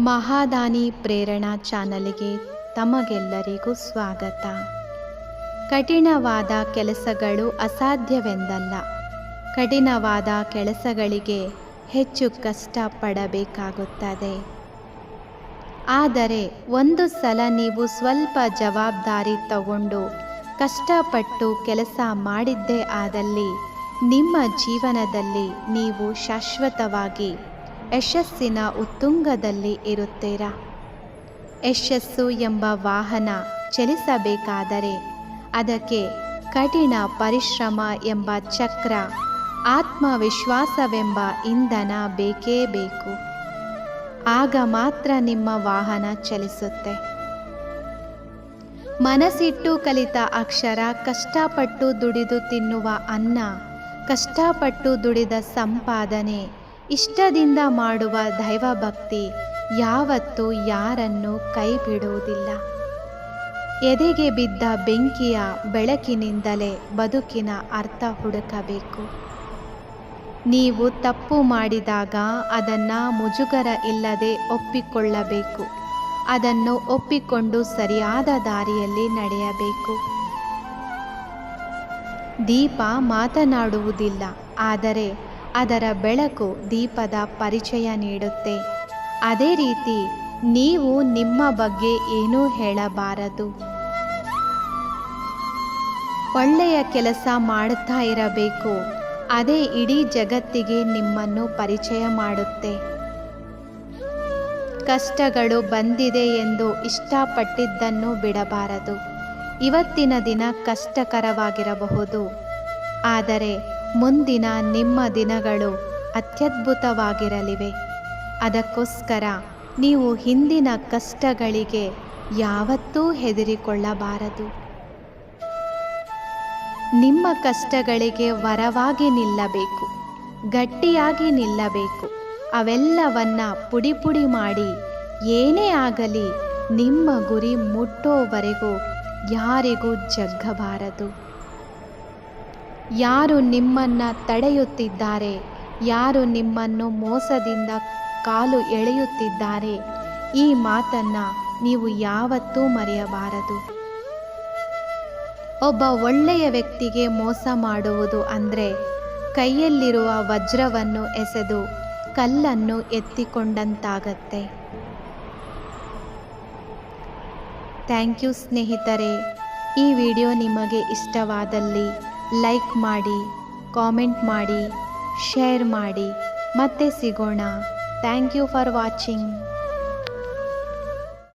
ಮಹಾದಾನಿ ಪ್ರೇರಣಾ ಚಾನಲ್ಗೆ ತಮಗೆಲ್ಲರಿಗೂ ಸ್ವಾಗತ. ಕಠಿಣವಾದ ಕೆಲಸಗಳು ಅಸಾಧ್ಯವೆಂದಲ್ಲ. ಕಠಿಣವಾದ ಕೆಲಸಗಳಿಗೆ ಹೆಚ್ಚು ಕಷ್ಟಪಡಬೇಕಾಗುತ್ತದೆ. ಆದರೆ ಒಂದು ಸಲ ನೀವು ಸ್ವಲ್ಪ ಜವಾಬ್ದಾರಿ ತಗೊಂಡು ಕಷ್ಟಪಟ್ಟು ಕೆಲಸ ಮಾಡಿದ್ದೇ ಆದಲ್ಲಿ ನಿಮ್ಮ ಜೀವನದಲ್ಲಿ ನೀವು ಶಾಶ್ವತವಾಗಿ ಯಶಸ್ಸಿನ ಉತ್ತುಂಗದಲ್ಲಿ ಇರುತ್ತೀರಾ. ಯಶಸ್ಸು ಎಂಬ ವಾಹನ ಚಲಿಸಬೇಕಾದರೆ ಅದಕ್ಕೆ ಕಠಿಣ ಪರಿಶ್ರಮ ಎಂಬ ಚಕ್ರ, ಆತ್ಮವಿಶ್ವಾಸವೆಂಬ ಇಂಧನ ಬೇಕೇ ಬೇಕು. ಆಗ ಮಾತ್ರ ನಿಮ್ಮ ವಾಹನ ಚಲಿಸುತ್ತೆ. ಮನಸಿಟ್ಟು ಕಲಿತ ಅಕ್ಷರ, ಕಷ್ಟಪಟ್ಟು ದುಡಿದು ತಿನ್ನುವ ಅನ್ನ, ಕಷ್ಟಪಟ್ಟು ದುಡಿದ ಸಂಪಾದನೆ ಇಷ್ಟದಿಂದ ಮಾಡುವ ದೈವಭಕ್ತಿ ಯಾವತ್ತೂ ಯಾರನ್ನು ಕೈ ಬಿಡುವುದಿಲ್ಲ ಎದೆಗೆ ಬಿದ್ದ ಬೆಂಕಿಯ ಬೆಳಕಿನಿಂದಲೇ ಬದುಕಿನ ಅರ್ಥ ಹುಡುಕಬೇಕು. ನೀವು ತಪ್ಪು ಮಾಡಿದಾಗ ಅದನ್ನು ಮುಜುಗರ ಇಲ್ಲದೆ ಒಪ್ಪಿಕೊಳ್ಳಬೇಕು. ಅದನ್ನು ಒಪ್ಪಿಕೊಂಡು ಸರಿಯಾದ ದಾರಿಯಲ್ಲಿ ನಡೆಯಬೇಕು. ದೀಪ ಮಾತನಾಡುವುದಿಲ್ಲ, ಆದರೆ ಅದರ ಬೆಳಕು ದೀಪದ ಪರಿಚಯ ನೀಡುತ್ತೆ. ಅದೇ ರೀತಿ ನೀವು ನಿಮ್ಮ ಬಗ್ಗೆ ಏನೂ ಹೇಳಬಾರದು. ಒಳ್ಳೆಯ ಕೆಲಸ ಮಾಡುತ್ತಾ ಇರಬೇಕು. ಅದೇ ಇಡೀ ಜಗತ್ತಿಗೆ ನಿಮ್ಮನ್ನು ಪರಿಚಯ ಮಾಡುತ್ತೆ. ಕಷ್ಟಗಳು ಬಂದಿದೆ ಎಂದು ಇಷ್ಟಪಟ್ಟಿದ್ದನ್ನು ಬಿಡಬಾರದು. ಇವತ್ತಿನ ದಿನ ಕಷ್ಟಕರವಾಗಿರಬಹುದು. ಆದರೆ ಮುಂದಿನ ನಿಮ್ಮ ದಿನಗಳು ಅತ್ಯದ್ಭುತವಾಗಿರಲಿವೆ. ಅದಕ್ಕೋಸ್ಕರ ನೀವು ಹಿಂದಿನ ಕಷ್ಟಗಳಿಗೆ ಯಾವತ್ತೂ ಹೆದರಿಕೊಳ್ಳಬಾರದು. ನಿಮ್ಮ ಕಷ್ಟಗಳಿಗೆ ವರವಾಗಿ ನಿಲ್ಲಬೇಕು, ಗಟ್ಟಿಯಾಗಿ ನಿಲ್ಲಬೇಕು. ಅವೆಲ್ಲವನ್ನ ಪುಡಿ ಪುಡಿ ಮಾಡಿ ಏನೇ ಆಗಲಿ ನಿಮ್ಮ ಗುರಿ ಮುಟ್ಟೋವರೆಗೂ ಯಾರಿಗೂ ಜಗ್ಗಬಾರದು. ಯಾರು ನಿಮ್ಮನ್ನ ತಡೆಯುತ್ತಿದ್ದಾರೆ? ಯಾರು ನಿಮ್ಮನ್ನು ಮೋಸದಿಂದ ಕಾಲು ಎಳೆಯುತ್ತಿದ್ದಾರೆ? ಈ ಮಾತನ್ನ ನೀವು ಯಾವತ್ತೂ ಮರೆಯಬಾರದು. ಒಬ್ಬ ಒಳ್ಳೆಯ ವ್ಯಕ್ತಿಗೆ ಮೋಸ ಮಾಡುವುದು ಅಂದರೆ ಕೈಯಲ್ಲಿರುವ ವಜ್ರವನ್ನು ಎಸೆದು ಕಲ್ಲನ್ನು ಎತ್ತಿಕೊಂಡಂತಾಗತ್ತೆ. ಥ್ಯಾಂಕ್ ಯು ಸ್ನೇಹಿತರೆ. ಈ ವಿಡಿಯೋ ನಿಮಗೆ ಇಷ್ಟವಾದಲ್ಲಿ ಲೈಕ್ ಮಾಡಿ ಕಾಮೆಂಟ್ ಮಾಡಿ ಶೇರ್ ಮಾಡಿ. ಮತ್ತೆ ಸಿಗೋಣ. Thank you for watching.